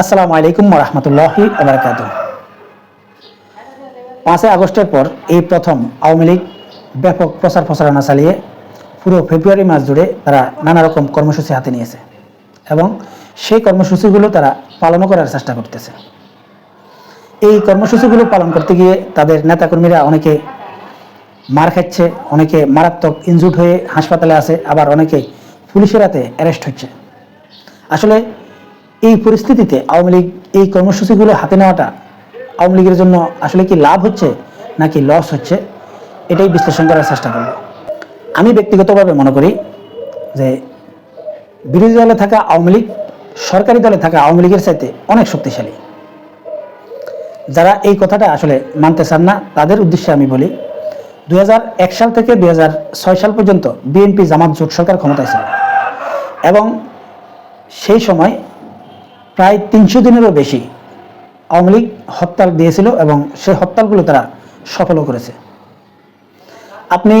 আসসালামু আলাইকুম রহমতুল্লাহি আবরকাত পাঁচই আগস্টের পর এই প্রথম আওয়ামী লীগ ব্যাপক প্রচার প্রচারণা চালিয়ে পুরো ফেব্রুয়ারি মাস জুড়ে তারা নানা রকম কর্মসূচি হাতে নিয়েছে এবং সেই কর্মসূচিগুলো তারা পালনও করার চেষ্টা করতেছে। এই কর্মসূচিগুলো পালন করতে গিয়ে তাদের নেতাকর্মীরা অনেকে মার খাচ্ছে, অনেকে মারাত্মক ইনজুড হয়ে হাসপাতালে আছে, আবার অনেকে পুলিশের হাতে অ্যারেস্ট হচ্ছে। আসলে এই পরিস্থিতিতে আওয়ামী লীগ এই কর্মসূচিগুলো হাতে নেওয়াটা আওয়ামী লীগের জন্য আসলে কি লাভ হচ্ছে নাকি লস হচ্ছে, এটাই বিশ্লেষণ করার চেষ্টা করব। আমি ব্যক্তিগতভাবে মনে করি যে বিরোধী দলে থাকা আওয়ামী লীগ, সরকারি দলে থাকা আওয়ামী লীগের চাইতে অনেক শক্তিশালী। যারা এই কথাটা আসলে মানতে চান না, তাদের উদ্দেশ্যে আমি বলি দু হাজার এক সাল থেকে দু হাজার ছয় সাল পর্যন্ত বিএনপি জামাত জোট সরকার ক্ষমতায় ছিল। এবং সেই সময় প্রায় তিনশো দিনেরও বেশি আওয়ামী লীগ হরতাল দিয়েছিল এবং সেই হরতালগুলো তারা সফলও করেছে। আপনি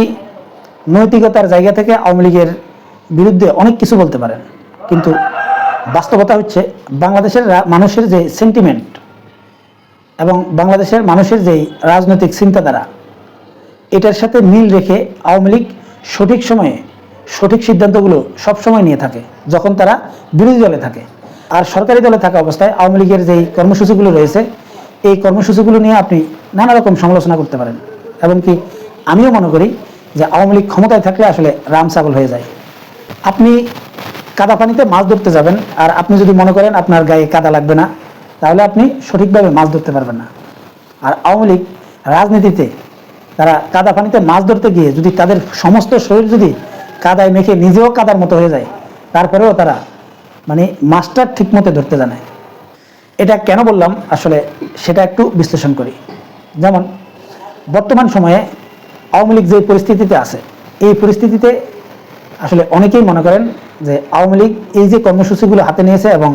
নৈতিকতার জায়গা থেকে আওয়ামী লীগের বিরুদ্ধে অনেক কিছু বলতে পারেন, কিন্তু বাস্তবতা হচ্ছে বাংলাদেশের মানুষের যে সেন্টিমেন্ট এবং বাংলাদেশের মানুষের যেই রাজনৈতিক চিন্তাধারা, এটার সাথে মিল রেখে আওয়ামী লীগ সঠিক সময়ে সঠিক সিদ্ধান্তগুলো সবসময় নিয়ে থাকে, যখন তারা বিরোধী দলে থাকে। আর সরকারি দলে থাকা অবস্থায় আওয়ামী লীগের যেই কর্মসূচিগুলো রয়েছে, এই কর্মসূচিগুলো নিয়ে আপনি নানা রকম সমালোচনা করতে পারেন। এবং কি আমিও মনে করি যে আওয়ামী লীগ ক্ষমতায় থাকলে আসলে রাম ছাগল হয়ে যায়। আপনি কাদা পানিতে মাছ ধরতে যাবেন, আর আপনি যদি মনে করেন আপনার গায়ে কাদা লাগবে না, তাহলে আপনি সঠিকভাবে মাছ ধরতে পারবেন না। আর আওয়ামী লীগ রাজনীতিতে তারা কাদা পানিতে মাছ ধরতে গিয়ে যদি তাদের সমস্ত শরীর যদি কাদায় মেখে নিজেও কাদার মতো হয়ে যায়, তারপরেও তারা মানে মাস্টার ঠিক মতো ধরতে জানে। এটা কেন বললাম? আসলে সেটা একটু বিশ্লেষণ করি। যেমন, বর্তমান সময়ে আওয়ামী লীগ যে পরিস্থিতিতে আছে, এই পরিস্থিতিতে আসলে অনেকেই মনে করেন যে আওয়ামী লীগ এই যে কর্মসূচিগুলো হাতে নিয়েছে এবং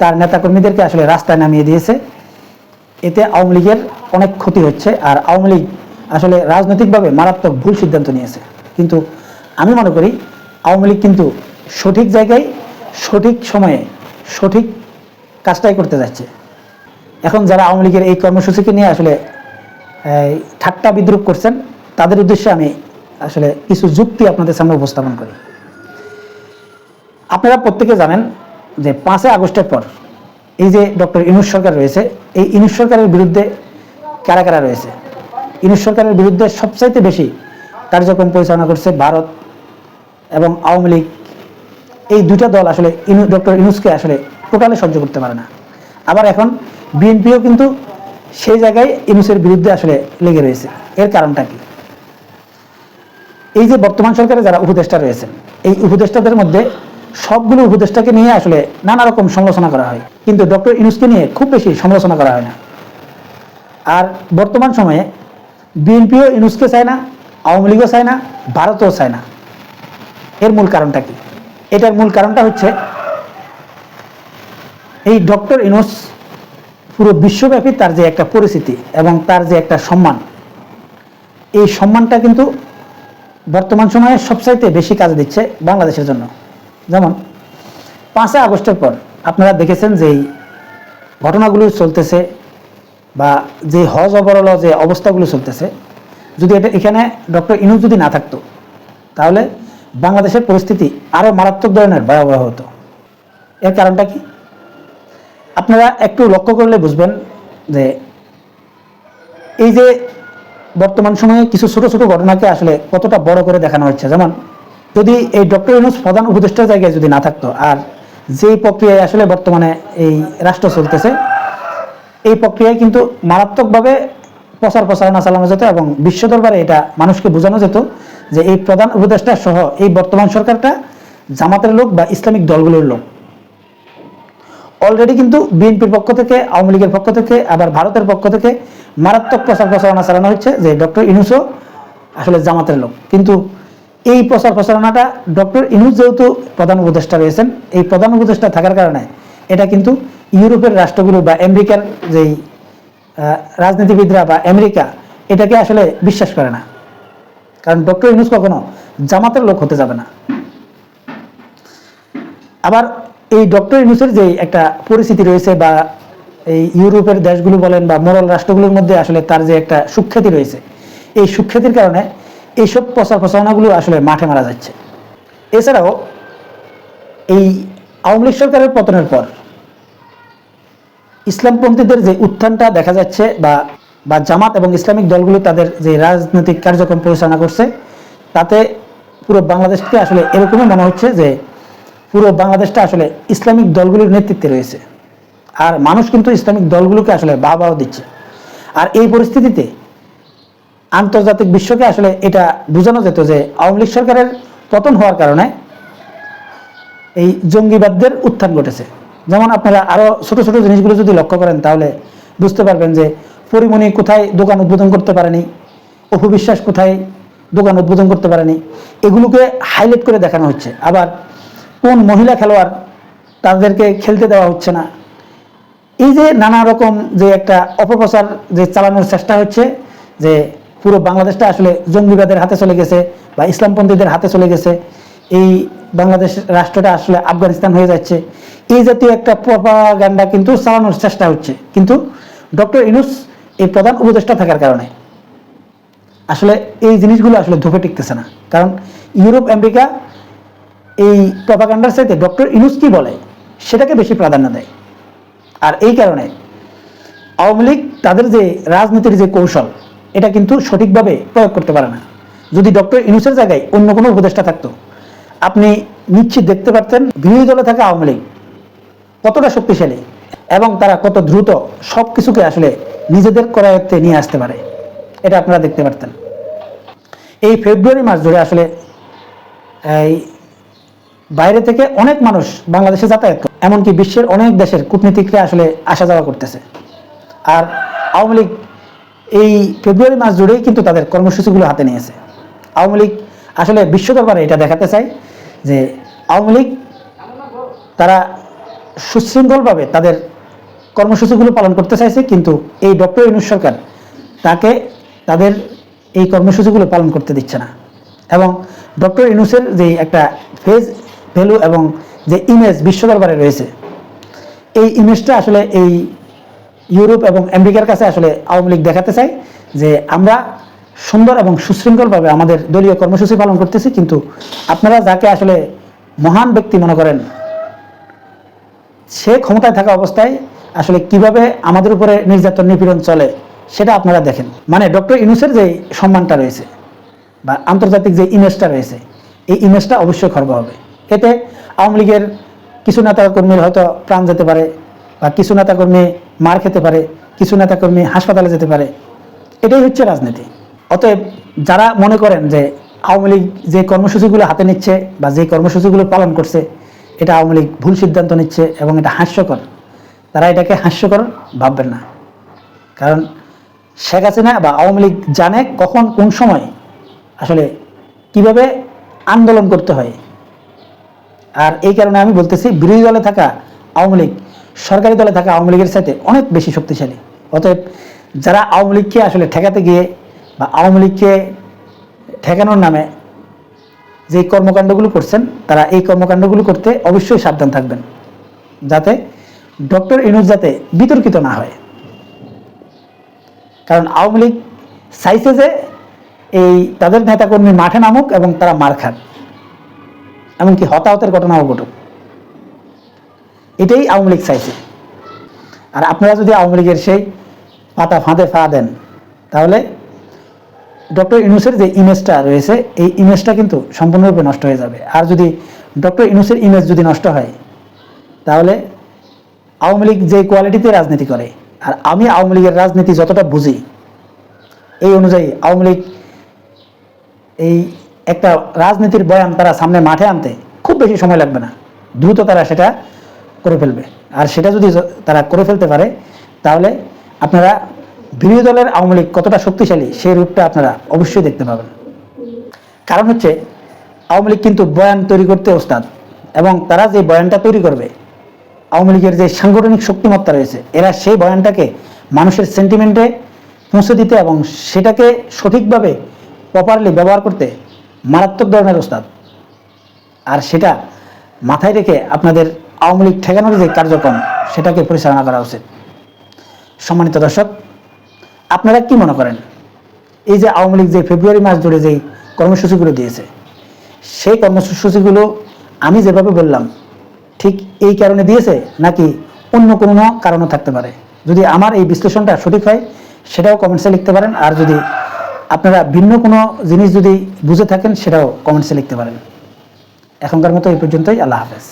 তার নেতাকর্মীদেরকে আসলে রাস্তায় নামিয়ে দিয়েছে, এতে আওয়ামী লীগের অনেক ক্ষতি হচ্ছে আর আওয়ামী লীগ আসলে রাজনৈতিকভাবে মারাত্মক ভুল সিদ্ধান্ত নিয়েছে। কিন্তু আমি মনে করি আওয়ামী লীগ কিন্তু সঠিক জায়গায় সঠিক সময়ে সঠিক কাজটাই করতে যাচ্ছে। এখন যারা আওয়ামী লীগের এই কর্মসূচিকে নিয়ে আসলে ঠাট্টা বিদ্রুপ করছেন, তাদের উদ্দেশ্যে আমি আসলে কিছু যুক্তি আপনাদের সামনে উপস্থাপন করি। আপনারা প্রত্যেকে জানেন যে পাঁচই আগস্টের পর এই যে ডক্টর ইনুস সরকার রয়েছে, এই ইনুস সরকারের বিরুদ্ধে কারা কারা রয়েছে? ইনুস সরকারের বিরুদ্ধে সবচাইতে বেশি কার্যক্রম পরিচালনা করছে ভারত এবং আওয়ামী লীগ। এই দুইটা দল আসলে ইনু ডক্টর ইনুসকে আসলে টোটালি সহ্য করতে পারে না। আবার এখন বিএনপিও কিন্তু সেই জায়গায় ইনুসের বিরুদ্ধে আসলে লেগে রয়েছে। এর কারণটা কি? এই যে বর্তমান সরকারে যারা উপদেষ্টা রয়েছেন, এই উপদেষ্টাদের মধ্যে সবগুলো উপদেষ্টাকে নিয়ে আসলে নানা রকম সমালোচনা করা হয়। কিন্তু ডক্টর ইনুসকে নিয়ে খুব বেশি সমালোচনা করা হয় না। আর বর্তমান সময়ে বিএনপিও ইনুসকে চায় না, আওয়ামী লীগও চায় না, ভারতও চায় না। এর মূল কারণটা কি? এটার মূল কারণটা হচ্ছে এই ডক্টর ইনোস পুরো বিশ্বব্যাপী তার যে একটা পরিস্থিতি এবং তার যে একটা সম্মান, এই সম্মানটা কিন্তু বর্তমান সময়ে সবচাইতে বেশি কাজ দিচ্ছে বাংলাদেশের জন্য। যেমন, পাঁচই আগস্টের পর আপনারা দেখেছেন যে এই ঘটনাগুলো চলতেছে বা যে হজ অবরল যে অবস্থাগুলো চলতেছে, যদি এটা এখানে ডক্টর ইনু যদি না থাকতো, তাহলে বাংলাদেশের পরিস্থিতি আরও মারাত্মক ধরনের ভয়াবহ হতো। এর কারণটা কি? আপনারা একটু লক্ষ্য করলে বুঝবেন যে এই যে বর্তমান সময়ে কিছু ছোট ছোট ঘটনাকে আসলে কতটা বড় করে দেখানো হচ্ছে। যেমন যদি এই ডক্টর ইউনুস প্রধান উপদেষ্টার জায়গায় যদি না থাকতো, আর যেই প্রক্রিয়ায় আসলে বর্তমানে এই রাষ্ট্র চলতেছে, এই প্রক্রিয়ায় কিন্তু মারাত্মকভাবে প্রচার প্রচারণা চালানো যেত এবং বিশ্ব দরবারে এটা মানুষকে বোঝানো যেত যে এই প্রধান উপদেষ্টা সহ এই বর্তমান সরকারটা জামাতের লোক বা ইসলামিক দলগুলোর লোক। অলরেডি কিন্তু বিএনপির পক্ষ থেকে, আওয়ামী লীগের পক্ষ থেকে, আবার ভারতের পক্ষ থেকে মারাত্মক প্রচার প্রচারণা চালানো হচ্ছে যে ডক্টর ইনুসও আসলে জামাতের লোক। কিন্তু এই প্রচার প্রচারণাটা ডক্টর ইনুস যেহেতু প্রধান উপদেষ্টা রয়েছেন, এই প্রধান উপদেষ্টা থাকার কারণে এটা কিন্তু ইউরোপের রাষ্ট্রগুলো বা আমেরিকার যেই রাজনীতিবিদরা বা আমেরিকা এটাকে আসলে বিশ্বাস করে না। কারণ ডক্টর ইনুস কখনো জামাতের লোক হতে যাবে না। আবার এই ডক্টর ইউনুসের যে একটা পরিস্থিতি রয়েছে বা এই ইউরোপের দেশগুলো বলেন বা মোরাল রাষ্ট্রগুলোর মধ্যে আসলে তার যে একটা সুখ্যাতি রয়েছে, এই সুখ্যাতির কারণে এইসব প্রচার প্রচারণাগুলো আসলে মাঠে মারা যাচ্ছে। এছাড়াও এই আওয়ামী লীগ সরকারের পতনের পর ইসলামপন্থীদের যে উত্থানটা দেখা যাচ্ছে বা বা জামাত এবং ইসলামিক দলগুলো তাদের যে রাজনৈতিক কার্যক্রম পরিচালনা করছে, তাতে পুরো বাংলাদেশকে আসলে এরকমই মনে হচ্ছে যে পুরো বাংলাদেশটা আসলে ইসলামিক দলগুলোর নেতৃত্বে রয়েছে। আর মানুষ কিন্তু ইসলামিক দলগুলোকে আসলে বাহবাহ দিচ্ছে। আর এই পরিস্থিতিতে আন্তর্জাতিক বিশ্বকে আসলে এটা বোঝানো যেত যে আওয়ামী লীগ সরকারের পতন হওয়ার কারণে এই জঙ্গিবাদদের উত্থান ঘটেছে। যেমন আপনারা আরও ছোট ছোট জিনিসগুলো যদি লক্ষ্য করেন, তাহলে বুঝতে পারবেন যে পরিমণি কোথায় দোকান উদ্বোধন করতে পারেনি? অপবিশ্বাস কোথায় দোকান উদ্বোধন করতে পারেনি? এগুলোকে হাইলাইট করে দেখানো হচ্ছে। আবার কোন মহিলা খেলোয়াড় তাদেরকে খেলতে দেওয়া হচ্ছে না? এই যে নানা রকম যে একটা অপপ্রচার যে চালানোর চেষ্টা হচ্ছে, যে পুরো বাংলাদেশটা আসলে জঙ্গিবাদের হাতে চলে গেছে বা ইসলামপন্থীদের হাতে চলে গেছে, এই বাংলাদেশ রাষ্ট্রটা আসলে আফগানিস্তান হয়ে যাচ্ছে। এই জাতীয় একটা প্রপাগান্ডা কিন্তু চালানোর চেষ্টা হচ্ছে। কিন্তু ডক্টর ইনুস এই প্রধান উপদেষ্টা থাকার কারণে। আসলে এই জিনিসগুলো আসলে ধোপে টিকতেছে না। কারণ ইউরোপ, আমেরিকা এই প্রপাগান্ডার সাথে ডক্টর ইনুস কি বলে, সেটাকে বেশি প্রাধান্য দেয়। আর এই কারণে আওয়ামী লীগ তাদের যে রাজনীতির যে কৌশল, এটা কিন্তু সঠিকভাবে প্রয়োগ করতে পারে না। যদি ডক্টর ইনুসের জায়গায় অন্য কোনো উপদেষ্টা থাকতো, আপনি নিশ্চিত দেখতে পারতেন বিরোধী দলে থাকা আওয়ামী লীগ কতটা শক্তিশালী এবং তারা কত দ্রুত সব কিছুকে আসলে নিজেদের করায়ত্তে নিয়ে আসতে পারে। এটা আপনারা দেখতে পারতেন। এই ফেব্রুয়ারি মাস জুড়ে আসলে এই বাইরে থেকে অনেক মানুষ বাংলাদেশে যাতায়াত এমনকি বিশ্বের অনেক দেশের কূটনীতিকরা আসলে আসা যাওয়া করতেছে। আর আওয়ামী লীগ এই ফেব্রুয়ারি মাস জুড়েই কিন্তু তাদের কর্মসূচিগুলো হাতে নিয়েছে। আওয়ামী লীগ আসলে বিশ্ব দরবারে এটা দেখাতে চাই যে আওয়ামী লীগ তারা সুশৃঙ্খলভাবে তাদের কর্মসূচিগুলো পালন করতে চাইছে, কিন্তু এই ডক্টর ইউনুস সরকার তাকে, তাদের এই কর্মসূচিগুলো পালন করতে দিচ্ছে না। এবং ডক্টর ইউনুসের যে একটা ফেজ ভ্যালু এবং যে ইমেজ বিশ্ব দরবারে রয়েছে, এই ইমেজটা আসলে এই ইউরোপ এবং আমেরিকার কাছে আসলে আওয়ামী লীগ দেখাতে চায় যে আমরা সুন্দর এবং সুশৃঙ্খলভাবে আমাদের দলীয় কর্মসূচি পালন করতেছি, কিন্তু আপনারা যাকে আসলে মহান ব্যক্তি মনে করেন, সে ক্ষমতায় থাকা অবস্থায় আসলে কীভাবে আমাদের উপরে নির্যাতন, নিপীড়ন চলে, সেটা আপনারা দেখেন। মানে ডক্টর ইনুসের যে সম্মানটা রয়েছে বা আন্তর্জাতিক যে ইমেজটা রয়েছে, এই ইমেজটা অবশ্যই খর্ব হবে। এতে আওয়ামী লীগের কিছু নেতাকর্মীর হয়তো প্রাণ যেতে পারে বা কিছু নেতাকর্মী মার খেতে পারে, কিছু নেতাকর্মী হাসপাতালে যেতে পারে। এটাই হচ্ছে রাজনীতি। অতএব যারা মনে করেন যে আওয়ামী লীগ যে কর্মসূচিগুলো হাতে নিচ্ছে বা যে কর্মসূচিগুলো পালন করছে, এটা আওয়ামী লীগ ভুল সিদ্ধান্ত নিচ্ছে এবং এটা হাস্যকর তারা এটাকে হাস্যকর ভাববেন না। কারণ শেখ হাসিনা বা আওয়ামী লীগ জানে কখন কোন সময় আসলে কীভাবে আন্দোলন করতে হয়। আর এই কারণে আমি বলতেছি, বিরোধী দলে থাকা আওয়ামী লীগ, সরকারি দলে থাকা আওয়ামী লীগের সাথে অনেক বেশি শক্তিশালী। অতএব যারা আওয়ামী লীগকে আসলে ঠেকাতে গিয়ে বা আওয়ামী লীগকে ঠেকানোর নামে যে কর্মকাণ্ডগুলো করছেন, তারা এই কর্মকাণ্ডগুলো করতে অবশ্যই সাবধান থাকবেন। যাতে ডক্টর ইনুজ যাতে বিতর্কিত না হয়। কারণ আওয়ামী লীগ চাইছে যে এই তাদের নেতাকর্মী মাঠে নামুক এবং তারা মার খাক। এমনকি হতাহতের ঘটনাও ঘটুক। এটাই আওয়ামী লীগ চাইছে। আর আপনারা যদি আওয়ামী লীগের সেই পাতা ফাঁদে ফা দেন, তাহলে ডক্টর ইনুসের যে ইমেজটা রয়েছে, এই ইমেজটা কিন্তু সম্পূর্ণরূপে নষ্ট হয়ে যাবে। আর যদি ডক্টর ইনুসের ইমেজ যদি নষ্ট হয়, তাহলে আওয়ামী লীগ যে কোয়ালিটিতে রাজনীতি করে, আর আমি আওয়ামী লীগের রাজনীতি যতটা বুঝি, এই অনুযায়ী আওয়ামী লীগ এই একটা রাজনীতির বয়ান তারা সামনে মাঠে আনতে খুব বেশি সময় লাগবে না। দ্রুত তারা সেটা করে ফেলবে। আর সেটা যদি তারা করে ফেলতে পারে, তাহলে আপনারা বিরোধী দলের আওয়ামী লীগ কতটা শক্তিশালী, সেই রূপটা আপনারা অবশ্যই দেখতে পাবেন। কারণ হচ্ছে, আওয়ামী লীগ কিন্তু বয়ান তৈরি করতে ওস্তাদ, এবং তারা যে বয়ানটা তৈরি করবে আওয়ামী লীগের যে সাংগঠনিক শক্তিমত্তা রয়েছে, এরা সেই বয়ানটাকে মানুষের সেন্টিমেন্টে পৌঁছে দিতে এবং সেটাকে সঠিকভাবে প্রপারলি ব্যবহার করতে মারাত্মক ধরনের ওস্তাদ। আর সেটা মাথায় রেখে আপনাদের আওয়ামী লীগ ঠেকানোর যে কার্যক্রম, সেটাকে পরিচালনা করা উচিত। সম্মানিত দর্শক, আপনারা কি মনে করেন? এই যে আওয়ামী লীগ যে ফেব্রুয়ারি মাস জুড়ে যেই কর্মসূচিগুলো দিয়েছে, সেই কর্মসূচিগুলো আমি যেভাবে বললাম ঠিক এই কারণে দিয়েছে নাকি অন্য কোনো কারণও থাকতে পারে? যদি আমার এই বিশ্লেষণটা সঠিক হয়, সেটাও কমেন্টসে লিখতে পারেন। আর যদি আপনারা ভিন্ন কোনো জিনিস যদি বুঝে থাকেন, সেটাও কমেন্টসে লিখতে পারেন। এখনকার মতো এই পর্যন্তই। আল্লাহ হাফেজ।